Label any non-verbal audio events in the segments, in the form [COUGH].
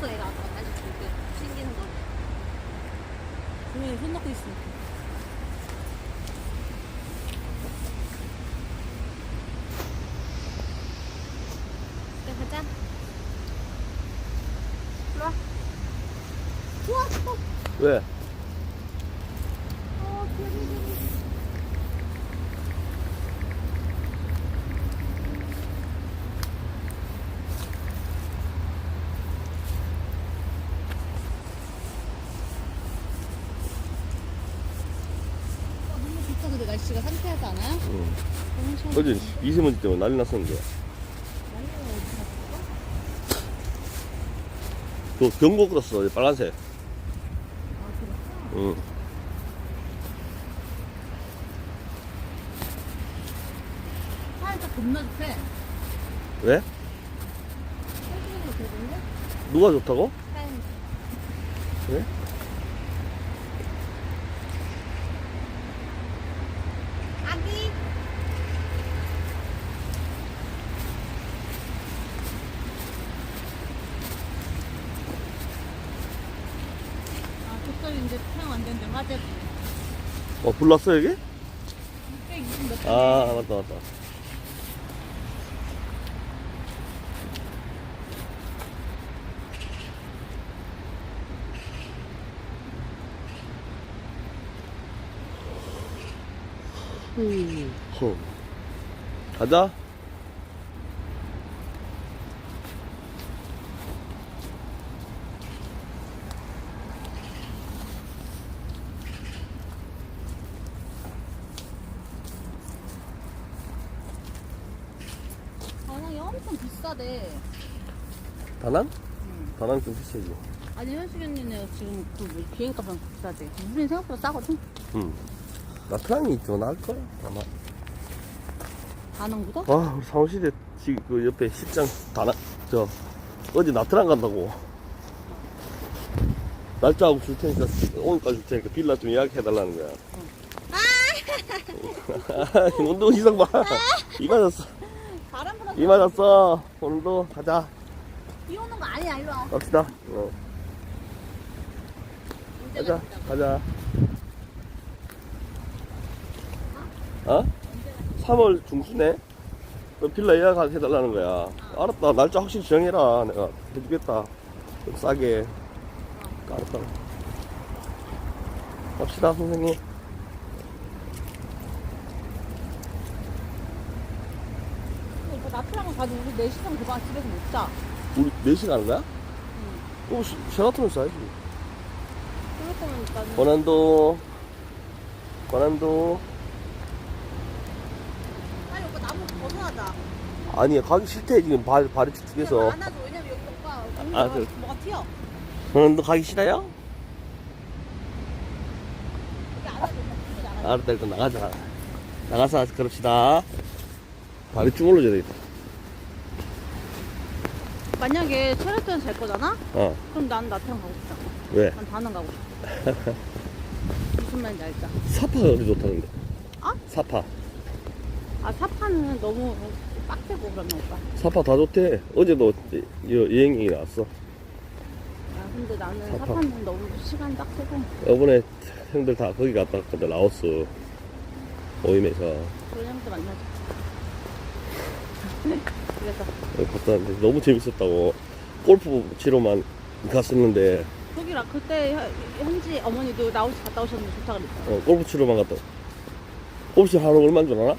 봤어 얘가 아까 다시 이렇게 생기는 거. 분명히 손 넣고 있으니까. 그래 가자. 일로 와. 우와, 어, 왜? 어, 개구리, 개구리. 어, 너무 좋다 근데 날씨가 상쾌하지 않아요? 응. 어제 미세먼지 때문에 난리 났었는데. 그 경고 끌었어, 빨간색. 아. 응. 살짝 겁나 좋대. 왜? 누가 좋다고? 하얀 왜? 아기. 아, 족돌이 이제 화재. 어, 불났어, 여기? 620 몇. 아, 맞다, 맞다. 흠. 가자. 엄청 비싸대. 다낭? 응. 다낭 좀 비싸지. 아니 현숙이 언니네 지금 그 뭐 비행값은 비싸대. 우리는 생각보다 싸거든. 응. 나트랑이 더 나을걸? 아마. 다낭보다? 아, 우리 사무실에 지금 그 옆에 식장 다낭, 저, 어제 나트랑 간다고. 날짜하고 줄 테니까, 오늘까지 줄 테니까 빌라 좀 예약해 달라는 거야. 아, [LAUGHS] 운동 시상 봐. 이 맞았어. 이 맞았어. 오늘도 가자. 비 오는 거 아니야 일로 와. 갑시다. 어, 가자. 가자. 어? 3월 중순에 그 빌라 예약해달라는 거야. 알았다. 날짜 확실히 정해라. 내가 해주겠다. 좀 싸게. 알았다. 갑시다, 선생님. 이거 나트랑을 가도 우리 4시간 그만 집에서 못 자. 우리 4시 가는 거야? 어, 시- 쉐라톤을 써야지. 그럴 거면 일단은 권한도, 권한도. 빨리 오빠 나무 벗어나자. 아니, 가기 싫대. 지금 발, 발이 축축해서. 안아줘. 왜냐면 여기 오빠 아, 아, 그- 뭐가 튀어. 권한도 가기 싫어요? 안아줘. 안아줘. 알았다 일단 나가자 나가서 그럽시다 발이 쭉 올라져야 되겠다 만약에 체력전 잘 거잖아? 어 그럼 난 나트랑 가고 싶다. 왜? 난 다낭 가고 싶다. [LAUGHS] 무슨 말인지 알자. 사파가 그리 좋다는데 어? 사파 아 사파는 너무 빡세고 그러면 오빠. 사파 다 좋대 어제도 여- 여행이 나왔어 아 근데 나는 사파. 사파 는 너무 시간이 빡세고 이번에 형들 다 거기 갔다 왔거든 라오스 모임에서 그런 형들 만나자. 그래서 거기 갔다 왔는데 너무 재밌었다고 골프 치러만 갔었는데 거기라 그때 현- 현지 어머니도 라오스 갔다 오셨는데 좋다 그랬잖아. 어, 골프 치러만 갔다 골프 치러 하루 얼마인 줄 알아? 얼마?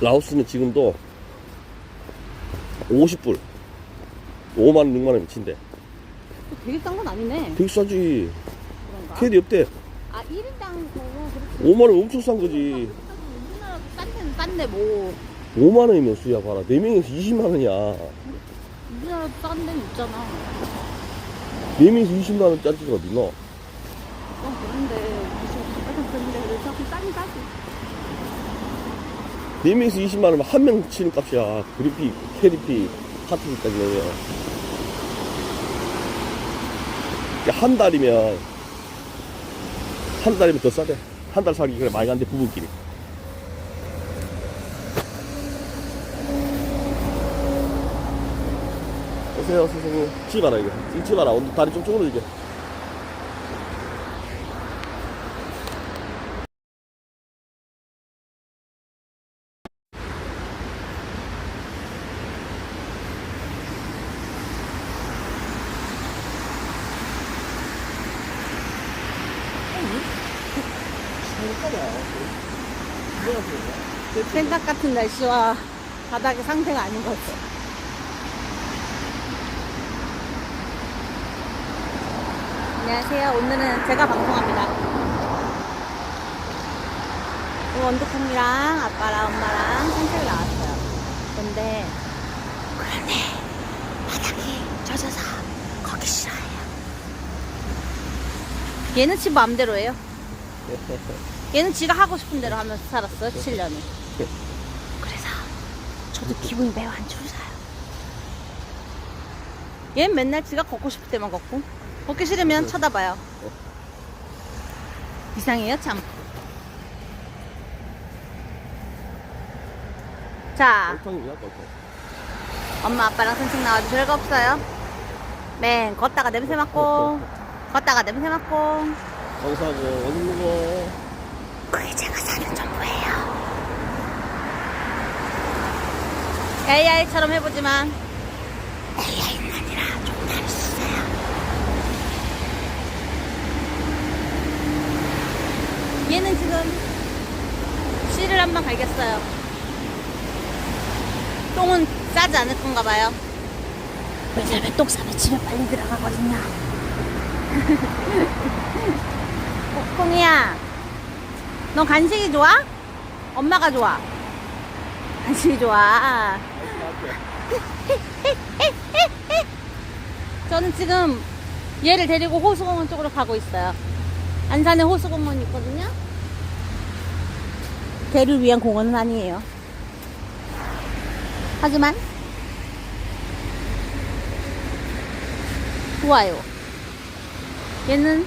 라오스는 지금도 50불 5만 원 6만 원 미친데 그거 되게 싼 건 아니네. 되게 싸지 그런가? 캐디 없대 아 1인당 그거 그렇지. 5만 원 엄청 싼 거지 우리나라도 싼 데는 싼데 뭐 5만 원이면 수야 봐라. 4명이서 20만 원이야. 우리나라도 싼 데는 있잖아. 4명이서 20만 원 짜리 가 어디 너 그건 그런데 무슨 약간 그런데 그래서 자꾸 싸긴 싸지. 4명이서 20만 원이면 한 명 치는 값이야. 그리피 캐리피 카트비까지 내면. 한 달이면 한 달이면 더 싸대. 한 달 살기. 그래 많이 간대 부부끼리 오세요, 선생님. 찍어라, 이거. 이거 찍어라. 오늘 다리 좀 쭈그러지게. 생각 같은 날씨와 바닥의 상태가 아닌 것 같아. 안녕하세요. 오늘은 제가 방송합니다. 원두콩이랑 아빠랑 엄마랑 산책을 나왔어요. 근데 그런데 바닥이 젖어서 거기 싫어해요. 얘는 지 마음대로 해요. 얘는 지가 하고 싶은 대로 하면서 살았어요, 7년을. 그래서 저도 [LAUGHS] 기분이 매우 안 좋아요. 얘는 맨날 지가 걷고 싶을 때만 걷고, 걷기 싫으면 쳐다봐요. 이상해요, 참. 자, 꼴통. 엄마 아빠랑 산책 나와도 별거 없어요. 맨 걷다가 냄새 맡고, 걷다가 냄새 맡고. 정사고, 어디 먹어? 그게 제가 사는 전부예요. AI처럼 해보지만 AI는 아니라 좀 다를 수 있어요. 얘는 지금 씨를 한번 갈겼어요. 똥은 싸지 않을 건가 봐요. 왜냐면 똥 싸면 집에 빨리 들어가거든요. [LAUGHS] 콩이야. 너 간식이 좋아? 엄마가 좋아. 간식이 좋아. [LAUGHS] 저는 지금 얘를 데리고 호수공원 쪽으로 가고 있어요. 안산에 호수공원이 있거든요. 개를 위한 공원은 아니에요. 하지만 좋아요. 얘는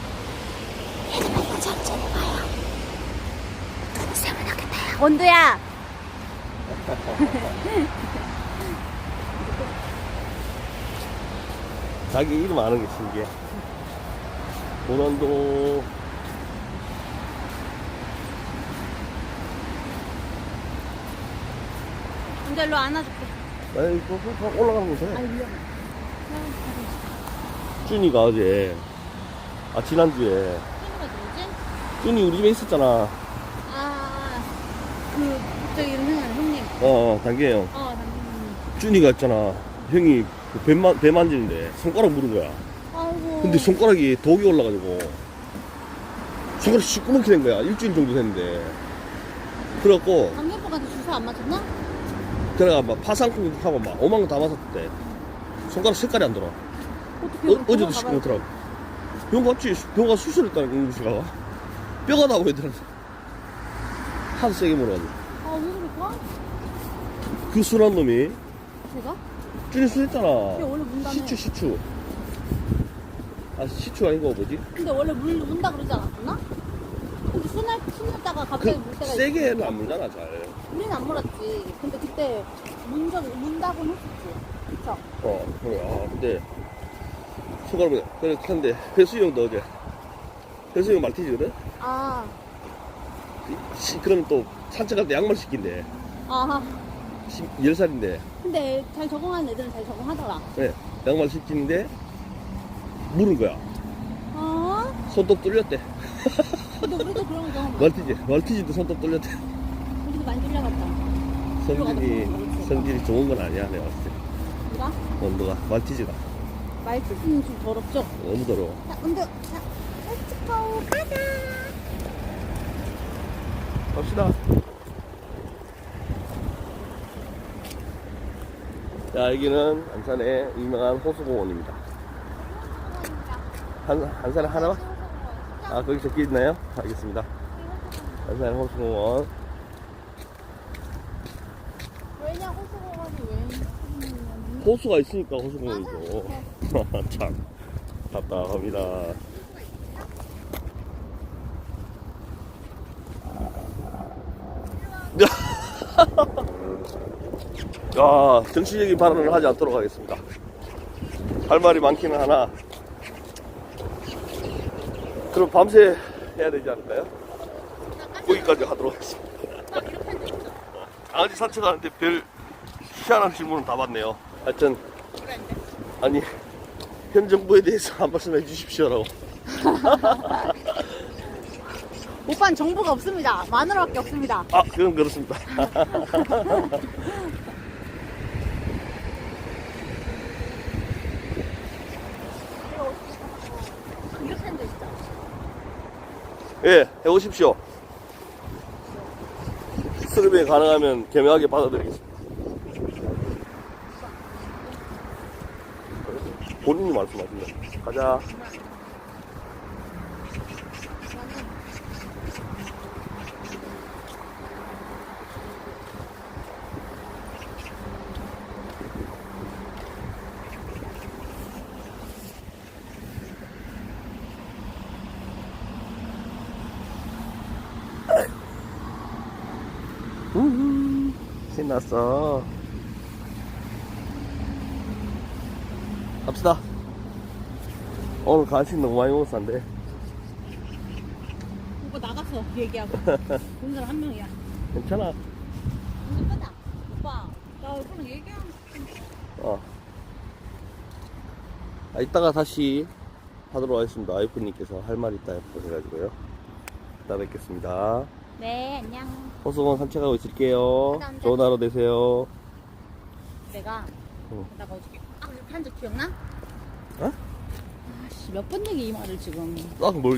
얘는 맨날 천천히 가요. 세문하겠다. 원두야. [LAUGHS] 자기 이름 아는 게 신기해. 고난도 근데 일로 안아줄게. 아이, 또, 또, 또 올라가는 곳에. 아 위험해. 준이가 어제, 아, 지난주에, 친구가 누구지? 준이 우리 집에 있었잖아. 아, 그 갑자기 이름 생각나 형님. 어, 어, 단계 형. 어, 남편님. 준이가 있잖아. 형이 그 배, 만, 배 만지는데 손가락 물은 거야. 아이고. 근데 손가락이 독이 올라가지고 손가락이 시꺼멓게 된 거야. 일주일 정도 됐는데. 그래갖고, 강경파한테 주사 안 맞았나? 그래가 막 파상풍 하고 막 오만 거다 맞았대. 손가락 색깔이 안 돌아. 어떻게 어, 어제도 시끄럽더라고. 병 갔지. 병 가서 수술했다니까, 응급실가. 뼈가 나고 애들한테. 하도 세게 물어가지고. 아, 왜 그럴까? 그 순한 놈이, 제가? 준이 수술했잖아. 근데 원래 문다며. 시추, 시추. 아, 시추 거 뭐지? 근데 원래 물 문다 그러지 않았나? 근데 순날 순났다가 그, 갑자기 물 때가 세게는 안 물잖아, 잘. 우리는 안 물었지. 근데 그때 문적 문다고는 했었지. 그쵸? 어, 그래. 아, 근데, 손가락에, 그래, 근데, 회수형도 어제. 회수형 말티즈거든? 아, 시, 그러면 또 산책할 때 양말 시킨대. 아. 10살인데, 근데 잘 적응하는 애들은 잘 적응하더라. 네, 양말 시키는데, 물은 거야. 아, 손톱 뚫렸대. 근데 우리도 그런 거 경험 많아. 멀티지, 멀티지도 손톱 뚫렸대. 많이 뚫려갔다. 성질이, 성질이 좋은 건 아니야, 내가 봤을 때. 누가? 온도가, 멀티지가. 말투는 좀 더럽죠? 너무 더러워. 자, 근데, 자, 렛츠고, 가자. 갑시다. 자, 여기는 안산의 유명한 호수공원입니다. 한, 한산에 하나만? 아, 거기 적혀 있나요? 알겠습니다. 안산의 호수공원. 왜냐, 호수공원이 왜? 호수가 있으니까 호수공원이죠. [LAUGHS] 참, 답답합니다. [LAUGHS] 야, 정치적인 발언을 하지 않도록 하겠습니다. 할 말이 많기는 하나. 그럼 밤새 해야 되지 않을까요? 거기까지 하도록 하겠습니다. 강아지 산책하는데 별 희한한 질문은 다 받네요. 하여튼, 아니, 현 정부에 대해서 한 말씀 해주십시오라고. [LAUGHS] 오빠는 정보가 없습니다. 마누라밖에 없습니다. 아, 그건 그렇습니다. 이렇게 하는 데 있다. 예, 해오십시오. 수리비 가능하면 개명하게 받아드리겠습니다. 본인이 말씀하신다. 가자. 우후, 신났어. 갑시다. 오늘 간식 너무 많이 먹어서 안 돼. 오빠 나갔어. 얘기하고. [LAUGHS] 본 사람 한 명이야. 괜찮아. 오빠다. 오빠. 나 오빠랑 얘기하고 어. 아, 이따가 다시 하도록 하겠습니다. 와이프님께서 할 말 있다 해가지고요. 이따 뵙겠습니다. 네, 안녕. 호수원 산책하고 있을게요. 감사합니다. 좋은 하루 되세요. 내가, 응. 내가 어저께, 아, 이렇게 한적 기억나? 어? 아씨, 몇 번 얘기 이 말을 지금. 딱 뭘.